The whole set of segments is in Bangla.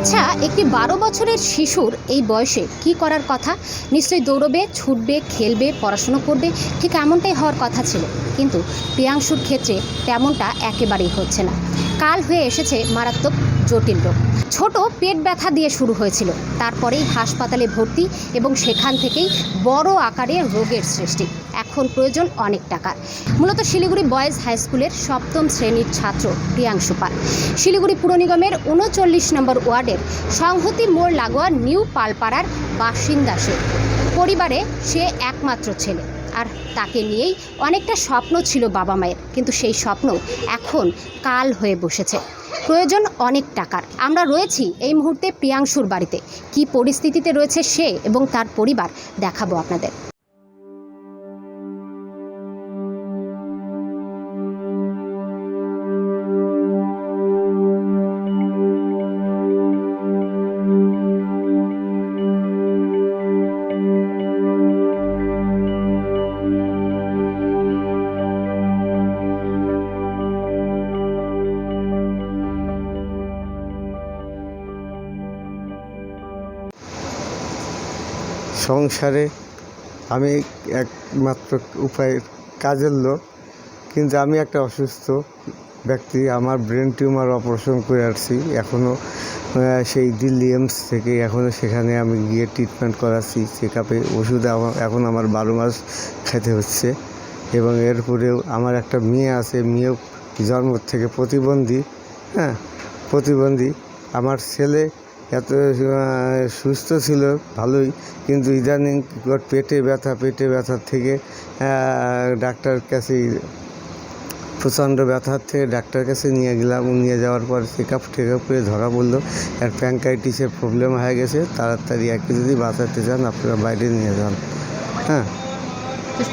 আচ্ছা একটি বারো বছরের শিশুর এই বয়সে কি করার কথা? নিশ্চয়ই দৌড়বে, ছুটবে, খেলবে, পড়াশুনো করবে, ঠিক এমনটাই হওয়ার কথা ছিল। কিন্তু প্রিয়াংশুর ক্ষেত্রে তেমনটা একেবারেই হচ্ছে না। কাল হয়ে এসেছে মারাত্মক জটিল রোগ। ছোট পেট ব্যথা দিয়ে শুরু হয়েছিল। তারপরেই হাসপাতালে ভর্তি এবং সেখান থেকেই বড় আকারে রোগের সৃষ্টি। এখন প্রয়োজন অনেক টাকার মূলত শিলিগুড়ি বয়েজ হাই স্কুলের সপ্তম শ্রেণির ছাত্র প্রিয়াংশু পাল। শিলিগুড়ি পুর নিগমের উনচল্লিশ নম্বর ওয়ার্ডের সংহতি মোড় লাগোয়া নিউ পালপাড়ার বাসিন্দা সে। পরিবারে সে একমাত্র ছেলে আর তাকে নিয়েই অনেকটা স্বপ্ন ছিল বাবা মায়ের, কিন্তু সেই স্বপ্ন এখন কাল হয়ে বসেছে। প্রয়োজন অনেক টাকার। আমরা রয়েছি এই মুহূর্তে প্রিয়াংশুর বাড়িতে। কি পরিস্থিতিতে রয়েছে সে এবং তার পরিবার দেখাবো আপনাদের। সংসারে আমি একমাত্র উপায় কাজের লোক। কিন্তু আমি একটা অসুস্থ ব্যক্তি, আমার ব্রেন টিউমার অপারেশন করে আসছি। এখনও সেই দিল্লি এমস থেকে এখনও সেখানে আমি গিয়ে ট্রিটমেন্ট করাচ্ছি। চেক আপে ওষুধ এখন আমার বারো মাস খেতে হচ্ছে। এবং এরপরেও আমার একটা মেয়ে আছে, মেয়েও জন্ম থেকে প্রতিবন্ধী হ্যাঁ প্রতিবন্ধী। আমার ছেলে এত সুস্থ ছিল ভালোই। কিন্তু ইদানিং ওর পেটে ব্যথা পেটে ব্যথার থেকে ডাক্তার কাছে প্রচণ্ড ব্যথার থেকে ডাক্তার কাছে নিয়ে গেলাম। নিয়ে যাওয়ার পর চেক আপ টেক আপ করে ধরা পড়ল। আর প্যাঙ্কাইটিসের প্রবলেম হয়ে গেছে। তাড়াতাড়ি একে যদি বাঁচাতে চান আপনারা বাইরে নিয়ে যান। হ্যাঁ?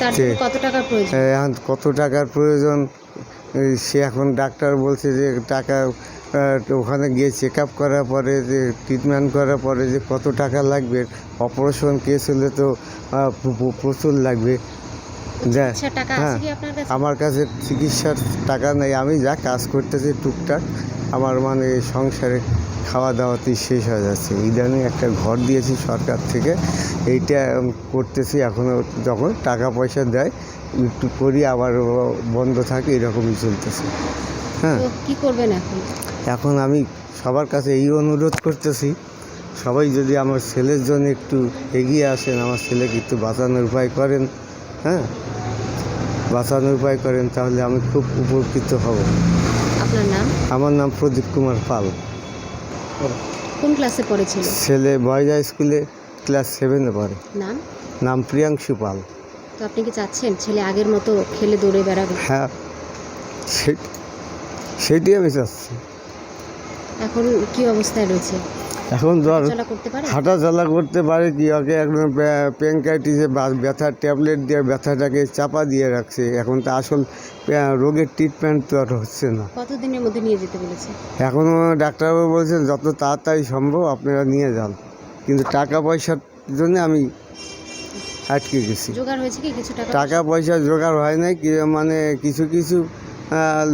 তার কত টাকার প্রয়োজন? এখন কত টাকার প্রয়োজন? সে এখন ডাক্তার বলছে যে টাকা ওখানে গিয়ে চেক আপ করার পরে যে ট্রিটমেন্ট করার পরে যে কত টাকা লাগবে অপারেশন কেস হলে তো প্রচুর লাগবে। আচ্ছা হ্যাঁ। আমার কাছে চিকিৎসার টাকা নেই। আমি যা কাজ করতেছি টুকটাক আমার মানে সংসারে খাওয়া দাওয়াতেই শেষ হয়ে যাচ্ছে। ইদানিং একটা ঘর দিয়েছি সরকার থেকে এইটা করতেছি এখনও যখন টাকা পয়সা দেয় একটু করি আবার বন্ধ থাকে এরকমই চলতেছে। হ্যাঁ। কি করবেন এখন? এখন আমি সবার কাছে এই অনুরোধ করতেছি সবাই যদি আমার ছেলের জন্য একটু এগিয়ে আসেন আমার ছেলেকে একটু বাঁচানোর উপায় করেন হ্যাঁ? বাঁচানোর উপায় করেন তাহলে আমি খুব উপকৃত হব। আপনার নাম? আমার নাম প্রদীপ কুমার পাল। কোন ক্লাসে পড়েছিল? ছেলে বয়েজ হাই স্কুলে ক্লাস সেভেনে পড়ে। নাম? নাম প্রিয়াংশু পাল। তো আপনি কি চাচ্ছেন ছেলে আগের মতো খেলে দৌড়ে বেড়াবে? হ্যাঁ সেটি আমি চাচ্ছি। এখন কি অবস্থায় রয়েছে? এখন ধর হাঁটা চলা করতে পারে কি? ওকে একদম পেনকাইটিসে ব্যথার ট্যাবলেট দিয়ে ব্যথাটাকে চাপা দিয়ে রাখছে। এখন তো আসল রোগের ট্রিটমেন্ট তো আর হচ্ছে না। কতদিনের মধ্যে নিয়ে যেতে বলেছে? এখনও ডাক্তারবাবু বলছেন যত তাড়াতাড়ি সম্ভব আপনারা নিয়ে যান। কিন্তু টাকা পয়সার জন্য আমি আটকে গেছি। টাকা টাকা পয়সা জোগাড় হয় নাই কি মানে কিছু কিছু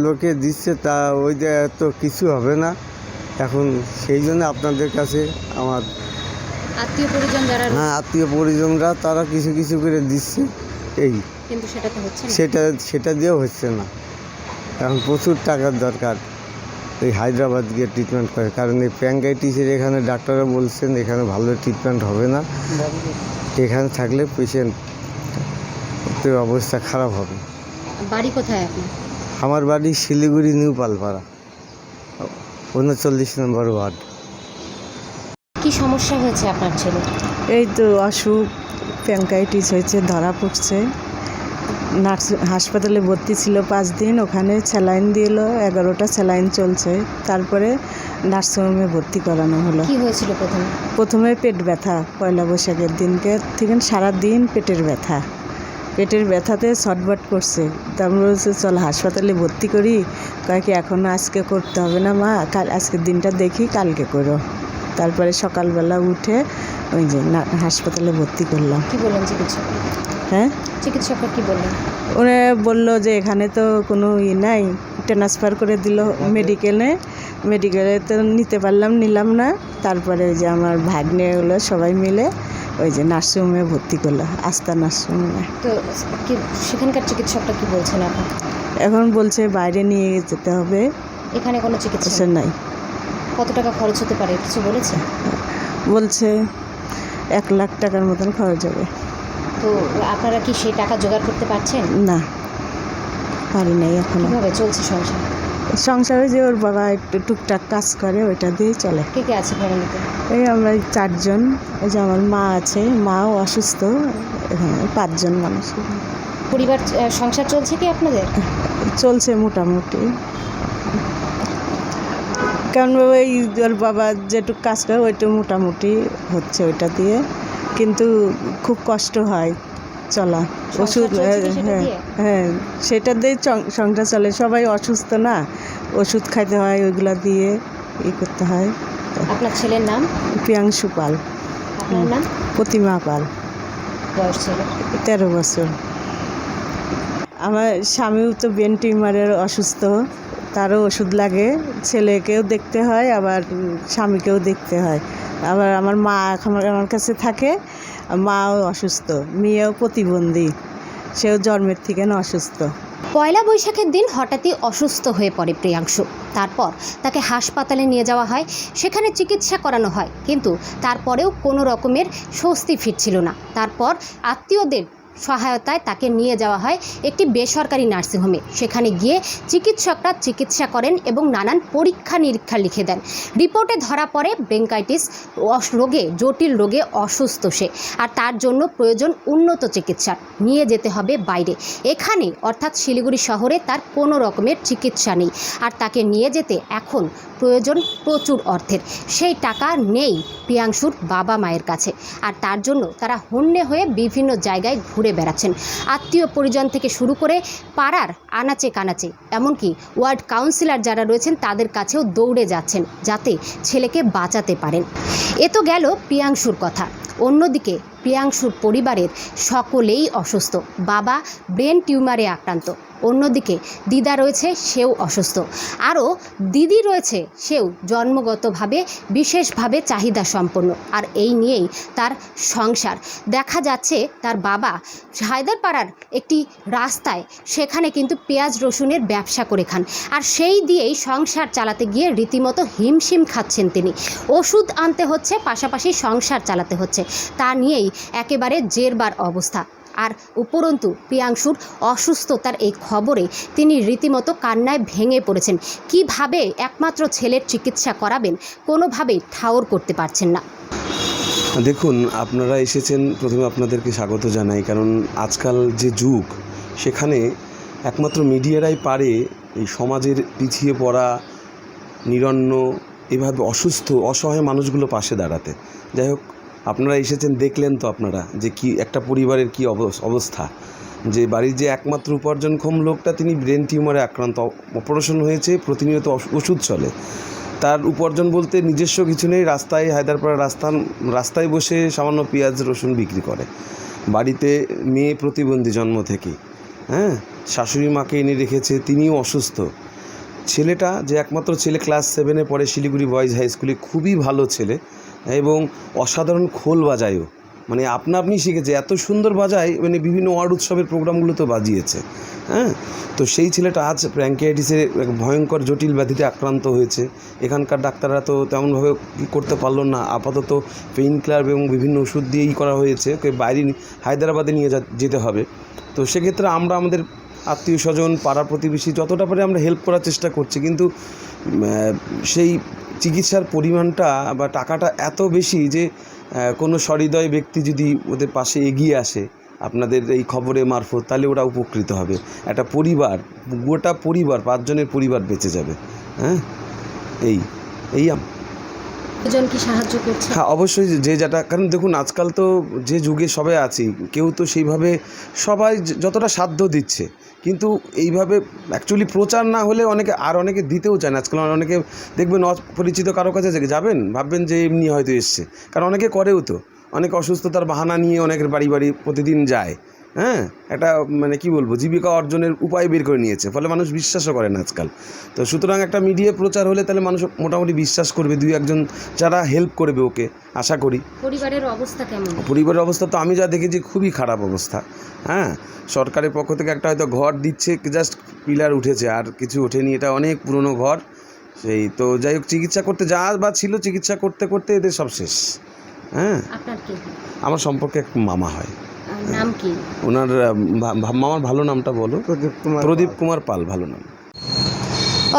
লোকে দিচ্ছে তা ওইটা তো কিছু হবে না। এখন সেই জন্য আপনাদের কাছে আমার আত্মীয় পরিজন যারা হ্যাঁ আত্মীয় পরিজনরা তারা কিছু কিছু করে দিচ্ছে এই। কিন্তু সেটা তো হচ্ছে না। সেটা সেটা দিয়েও হচ্ছে না। এখন প্রচুর টাকার দরকার এই হায়দ্রাবাদ গিয়ে ট্রিটমেন্ট করে। কারণ এই প্যাঙ্গাইটিসের এখানে ডাক্তাররা বলছেন এখানে ভালো ট্রিটমেন্ট হবে না। এখানে থাকলে পেশেন্ট অবস্থা খারাপ হবে। বাড়ি কোথায় আপনার আমার বাড়ি শিলিগুড়ি নিউ পালপাড়া। উনচল্লিশ নম্বর ওয়ার্ড। কি সমস্যা হয়েছে আপনার ছেলে? এই তো অসুখ প্যাঙ্কাইটিস হয়েছে ধরা পড়ছে। নার্স হাসপাতালে ভর্তি ছিল পাঁচ দিন ওখানে স্যালাইন দিল এগারোটা স্যালাইন চলছে। তারপরে নার্সিংহোমে ভর্তি করানো হলো। কি হয়েছিল প্রথমে? প্রথমে পেট ব্যথা পয়লা বৈশাখের দিনকে থেকে সারা দিন পেটের ব্যথা। পেটের ব্যথাতে ছটবট করছে। তারপর বলছে চল হাসপাতালে ভর্তি করি। কয় কি এখন আজকে করতে হবে না মা কাল আজকের দিনটা দেখি কালকে করো। তারপরে সকালবেলা উঠে ওই যে না হাসপাতালে ভর্তি করলাম। কি বললেন চিকিৎসক? হ্যাঁ? চিকিৎসকরা কি বললেন? ওরা বলল যে এখানে তো কোনো ই নাই ট্রান্সফার করে দিল মেডিকেলে মেডিকেলে তো নিতে পারলাম নিলাম না। তারপরে ওই যে আমার ভাগ্নে হলো সবাই মিলে ওই যে নার্সিংহোমে ভর্তি করল আস্থা নার্সিংহোমে। তো কি সেখানকার চিকিৎসকটা কি বলছেন এখন? এখন বলছে বাইরে নিয়ে যেতে হবে। এখানে কোনো চিকিৎসা নাই। কত টাকা খরচ হতে পারে কিছু বলেছে? বলছে এক লাখ টাকার মতন খরচ হবে। তো আপনারা কি সেই টাকা জোগাড় করতে পারছেন? না পারি নাই এখন। কীভাবে চলছে সংসার? সংসারে যে ওর বাবা একটু টুকটাক কাজ করে ওইটা দিয়ে চলে। কে কে আছে ফ্যামিলিতে? এই আমরা এই চারজন ওই যে আমার মা আছে মাও অসুস্থ এখানে পাঁচজন মানুষ। পরিবার সংসার চলছে কি আপনাদের? চলছে মোটামুটি। কারণ ওই ওর বাবা যেটুক কাজ করে ওইটা মোটামুটি হচ্ছে ওইটা দিয়ে। কিন্তু খুব কষ্ট হয়। চলা। ওষুধ হ্যাঁ হ্যাঁ সেটা দিয়ে চং- সংসার চলে। সবাই অসুস্থ না ওষুধ খাইতে হয় ওইগুলা দিয়ে ই করতে হয়। আপনার ছেলের নাম? প্রিয়াংশু পাল। আপনার নাম? প্রতিমা পাল। বয়স ছিল? তেরো বছর। আমার স্বামীও তো ব্রেন টিউমারের অসুস্থ। তারও ওষুধ লাগে, ছেলেকেও দেখতে হয়, আবার স্বামীকেও দেখতে হয়। আবার আমার মা এখন আমার কাছে থাকে, মাও অসুস্থ, মেয়েও প্রতিবন্ধী, সেও জন্মের থেকে না অসুস্থ। পয়লা বৈশাখের দিন হঠাৎই অসুস্থ হয়ে পড়ে প্রিয়াংশু। তারপর তাকে হাসপাতালে নিয়ে যাওয়া হয়, সেখানে চিকিৎসা করানো হয়, কিন্তু তারপরেও কোনো রকমের স্বস্তি ফিরছিল না। তারপর আত্মীয়দের সহায়তায় তাকে নিয়ে যাওয়া হয় একটি বেসরকারি নার্সিংহোমে। সেখানে গিয়ে চিকিৎসকরা চিকিৎসা করেন এবং নানান পরীক্ষা নিরীক্ষা লিখে দেন। রিপোর্টে ধরা পড়ে ব্রেঙ্কাইটিস রোগে, জটিল রোগে অসুস্থ সে। আর তার জন্য প্রয়োজন উন্নত চিকিৎসা। নিয়ে যেতে হবে বাইরে। এখানে, অর্থাৎ শিলিগুড়ি শহরে, তার কোনো রকমের চিকিৎসা নেই। আর তাকে নিয়ে যেতে এখন প্রয়োজন প্রচুর অর্থের। সেই টাকা নেই প্রিয়াংশুর বাবা মায়ের কাছে। আর তার জন্য তারা হন্যে হয়ে বিভিন্ন জায়গায় ঘুরে বেড়াচ্ছেন। আত্মীয় পরিজন থেকে শুরু করে পাড়ার আনাচে কানাচে, এমনকি ওয়ার্ড কাউন্সিলর যারা রয়েছেন তাদের কাছেও দৌড়ে যাচ্ছেন যাতে ছেলেকে বাঁচাতে পারেন। এ তো গেল প্রিয়াংশুর কথা। অন্যদিকে প্রিয়াংশুর পরিবারের সকলেই অসুস্থ। বাবা ব্রেন টিউমারে আক্রান্ত। অন্যদিকে দিদা রয়েছে, সেও অসুস্থ। আরও দিদি রয়েছে, সেও জন্মগতভাবে বিশেষভাবে চাহিদা সম্পন্ন আর এই নিয়েই তার সংসার। দেখা যাচ্ছে তার বাবা হায়দারপাড়ার একটি রাস্তায়, সেখানে কিন্তু পেঁয়াজ রসুনের ব্যবসা করে খান। আর সেই দিয়েই সংসার চালাতে গিয়ে রীতিমতো হিমশিম খাচ্ছেন তিনি। ওষুধ আনতে হচ্ছে, পাশাপাশি সংসার চালাতে হচ্ছে। তা নিয়েই একেবারে জেরবার অবস্থা। আর উপরন্তু প্রিয়াংশুর অসুস্থতার এই খবরে তিনি রীতিমতো কান্নায় ভেঙে পড়েছেন। কীভাবে একমাত্র ছেলের চিকিৎসা করাবেন, কোনোভাবেই ঠাওর করতে পারছেন না। দেখুন, আপনারা এসেছেন, প্রথমে আপনাদেরকে স্বাগত জানাই। কারণ আজকাল যে যুগ, সেখানে একমাত্র মিডিয়ারাই পারে এই সমাজের পিছিয়ে পড়া, নিরন্ন, এভাবে অসুস্থ, অসহায় মানুষগুলো পাশে দাঁড়াতে। যাই হোক আপনারা এসেছেন, দেখলেন তো আপনারা যে কি একটা পরিবারের কি অবস- অবস্থা। যে বাড়ির যে একমাত্র উপার্জনক্ষম লোকটা, তিনি ব্রেন টিউমারে আক্রান্ত। অপারেশন হয়েছে, প্রতিনিয়ত ওষুধ চলে। তার উপার্জন বলতে নিজস্ব কিছু নেই, রাস্তায়, হায়দারপাড়া রাস্তা, রাস্তায় বসে সামান্য পেঁয়াজ, রসুন বিক্রি করে। বাড়িতে মেয়ে প্রতিবন্ধী জন্ম থেকে। হ্যাঁ? শাশুড়ি মাকে এনে রেখেছে, তিনিও অসুস্থ। ছেলেটা যে একমাত্র ছেলে ক্লাস সেভেনে পড়ে শিলিগুড়ি বয়েজ হাই স্কুলে, খুবই ভালো ছেলে। এবং অসাধারণ খোল বাজায়ও। মানে আপনা আপনি শিখেছে, এত সুন্দর বাজায় মানে বিভিন্ন ওয়ার্ড উৎসবের প্রোগ্রামগুলোতে বাজিয়েছে হ্যাঁ? তো সেই ছেলেটা আজ প্র্যাঙ্কাইটিসের এক ভয়ঙ্কর জটিল ব্যাধিতে আক্রান্ত হয়েছে। এখানকার ডাক্তাররা তো তেমনভাবে কী করতে পারল না, আপাতত পেইন কিলার এবং বিভিন্ন ওষুধ দিয়েই করা হয়েছে, ওকে বাইরে হায়দ্রাবাদে নিয়ে যেতে হবে। তো সেক্ষেত্রে আমরা আমাদের আত্মীয় স্বজন, পাড়া প্রতিবেশী যতটা পারে আমরা হেল্প করার চেষ্টা করছি, কিন্তু সেই চিকিৎসার পরিমাণটা বা টাকাটা এত বেশি যে কোনো সহৃদয় ব্যক্তি যদি ওদের পাশে এগিয়ে আসে, আপনাদের এই খবরের মারফত, তাহলে ওরা উপকৃত হবে। একটা পরিবার, গোটা পরিবার, পাঁচজনের পরিবার বেঁচে যাবে। হ্যাঁ? এই এই দুজন কি সাহায্য করছে? হ্যাঁ অবশ্যই যে যেটা, কারণ দেখুন আজকাল তো যে যুগে সবাই আছি, কেউ তো সেইভাবে সবাই যতটা সাধ্য দিচ্ছে, কিন্তু এইভাবে অ্যাকচুয়ালি প্রচার না হলে অনেকে, আর অনেকে দিতেও চায় না। আজকাল অনেকে দেখবেন অপরিচিত কারও কাছে যাবেন, ভাববেন যে এমনি হয়তো এসছে। কারণ অনেকে করেও তো, অনেক অসুস্থতার বাহানা নিয়ে অনেকের বাড়ি বাড়ি প্রতিদিন যায়। হ্যাঁ? একটা মানে কি বলব জীবিকা অর্জনের উপায় বের করে নিয়েছে ফলে মানুষ বিশ্বাসও করে না আজকাল। তো সুতরাং একটা মিডিয়া প্রচার হলে তাহলে মানুষ মোটামুটি বিশ্বাস করবে দুই একজন যারা হেল্প করবে ওকে আশা করি। পরিবারের অবস্থা কেমন? পরিবারের অবস্থা তো আমি যা দেখেছি খুবই খারাপ অবস্থা হ্যাঁ? সরকারের পক্ষ থেকে একটা হয়তো ঘর দিচ্ছে জাস্ট পিলার উঠেছে আর কিছু ওঠেনি এটা অনেক পুরনো ঘর। সেই তো যাই হোক চিকিৎসা করতে যা বা ছিল চিকিৎসা করতে করতে এদের সব শেষ হ্যাঁ? আমার সম্পর্কে এক মামা হয়। নাম কি? ওনার মামার ভালো নামটা বলো। প্রদীপ কুমার প্রদীপ কুমার পাল ভালো নাম।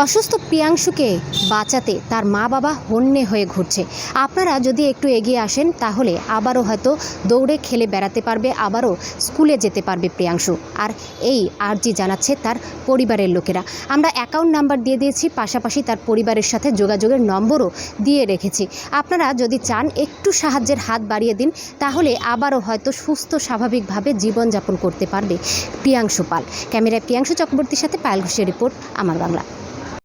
অসুস্থ প্রিয়াংশুকে বাঁচাতে তার মা বাবা হন্যে হয়ে ঘুরছে। আপনারা যদি একটু এগিয়ে আসেন, তাহলে আবারও হয়তো দৌড়ে খেলে বেড়াতে পারবে, আবারও স্কুলে যেতে পারবে প্রিয়াংশু। আর এই আর্জি জানাচ্ছে তার পরিবারের লোকেরা। আমরা অ্যাকাউন্ট নাম্বার দিয়ে দিয়েছি, পাশাপাশি তার পরিবারের সাথে যোগাযোগের নম্বরও দিয়ে রেখেছি। আপনারা যদি চান একটু সাহায্যের হাত বাড়িয়ে দিন, তাহলে আবারও হয়তো সুস্থ, স্বাভাবিকভাবে জীবনযাপন করতে পারবে প্রিয়াংশু পাল। ক্যামেরায় প্রিয়াংশু চক্রবর্তীর সাথে পায়েল ঘোষের রিপোর্ট, আমার বাংলা।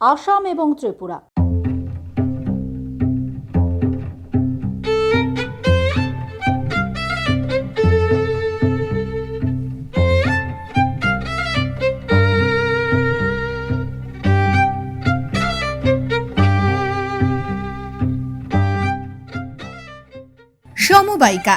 আসাম এবং ত্রিপুরা। সমবায়িকা